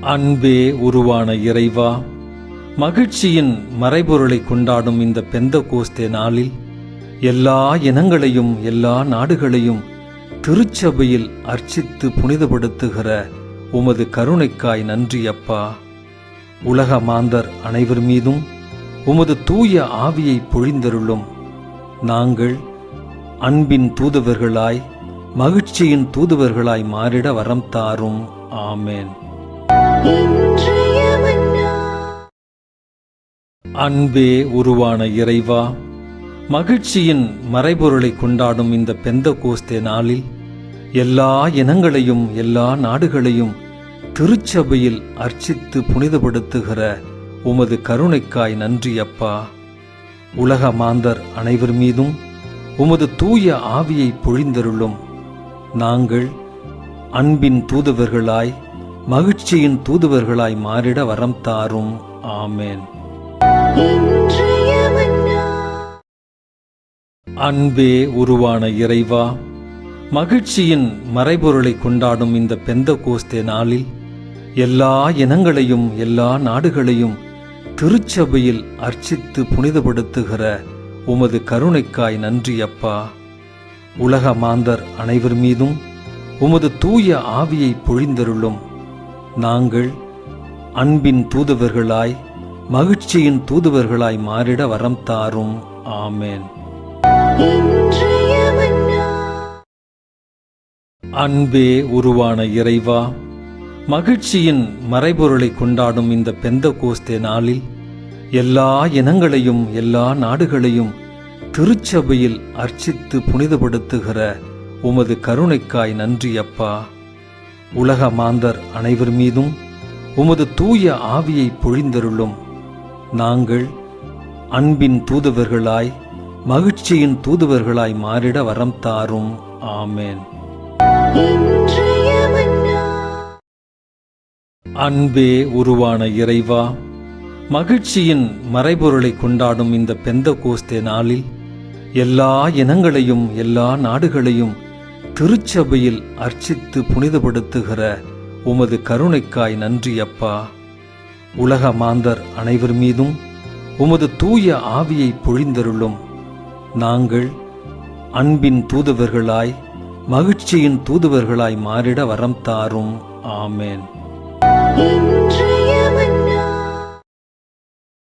அன்பே உருவான இறைவா மகிழ்ச்சியின் மறைபொருளை கொண்டாடும் இந்த பெந்த கோஸ்தே நாளில் எல்லா இனங்களையும் எல்லா நாடுகளையும் திருச்சபையில் அர்ச்சித்து புனிதப்படுத்துகிற உமது கருணைக்காய் நன்றி அப்பா. உலக மாந்தர் அனைவர் மீதும் உமது தூய ஆவியை பொழிந்தருளும். நாங்கள் அன்பின் தூதுவர்களாய் மகிழ்ச்சியின் தூதுவர்களாய் மாறிட வரம் தாரும். ஆமேன். அன்பே உருவான இறைவா மகிழ்ச்சியின் மறைபொருளை கொண்டாடும் இந்த பெந்த கோஸ்தே நாளில் எல்லா இனங்களையும் எல்லா நாடுகளையும் திருச்சபையில் அர்ச்சித்து புனிதப்படுத்துகிற உமது கருணைக்காய் நன்றி அப்பா. உலக மாந்தர் அனைவர் மீதும் உமது தூய ஆவியை பொழிந்தருளும். நாங்கள் அன்பின் தூதுவர்களாய் மகிழ்ச்சியின் தூதுவர்களாய் மாறிட வரம் தாரும். ஆமேன். அன்பே உருவான இறைவா மகிழ்ச்சியின் மறைபொருளை கொண்டாடும் இந்த பெந்த கோஸ்தே நாளில் எல்லா இனங்களையும் எல்லா நாடுகளையும் திருச்சபையில் அர்ச்சித்து புனிதப்படுத்துகிற உமது கருணைக்காய் நன்றி அப்பா. உலக மாந்தர் அனைவர் மீதும் உமது தூய ஆவியை பொழிந்தருளும். நாங்கள் அன்பின் தூதுவர்களாய் மகிழ்ச்சியின் தூதுவர்களாய் மாறிட வரம் தாரும். ஆமேன். அன்பே உருவான இறைவா மகிழ்ச்சியின் மறைபொருளை கொண்டாடும் இந்த பெந்த கோஸ்தே நாளில் எல்லா இனங்களையும் எல்லா நாடுகளையும் திருச்சபையில் அர்ச்சித்து புனிதப்படுத்துகிற உமது கருணைக்காய் நன்றி அப்பா. உலக மாந்தர் அனைவர் மீதும் உமது தூய ஆவியை பொழிந்தருளும். நாங்கள் அன்பின் தூதுவர்களாய் மகிழ்ச்சியின் தூதுவர்களாய் மாறிட வரம் தாரும். ஆமேன். அன்பே உருவான இறைவா மகிழ்ச்சியின் மறைபொருளை கொண்டாடும் இந்த பெந்த கோஸ்தே நாளில் எல்லா இனங்களையும் எல்லா நாடுகளையும் திருச்சபையில் அர்ச்சித்து புனிதப்படுத்துகிற உமது கருணைக்காய் நன்றி அப்பா. உலக மாந்தர் அனைவர் மீதும் உமது தூய ஆவியை பொழிந்தருளும். நாங்கள் அன்பின் தூதுவர்களாய் மகிழ்ச்சியின் தூதுவர்களாய் மாறிட வரம் தாரும். ஆமேன். இன்றைய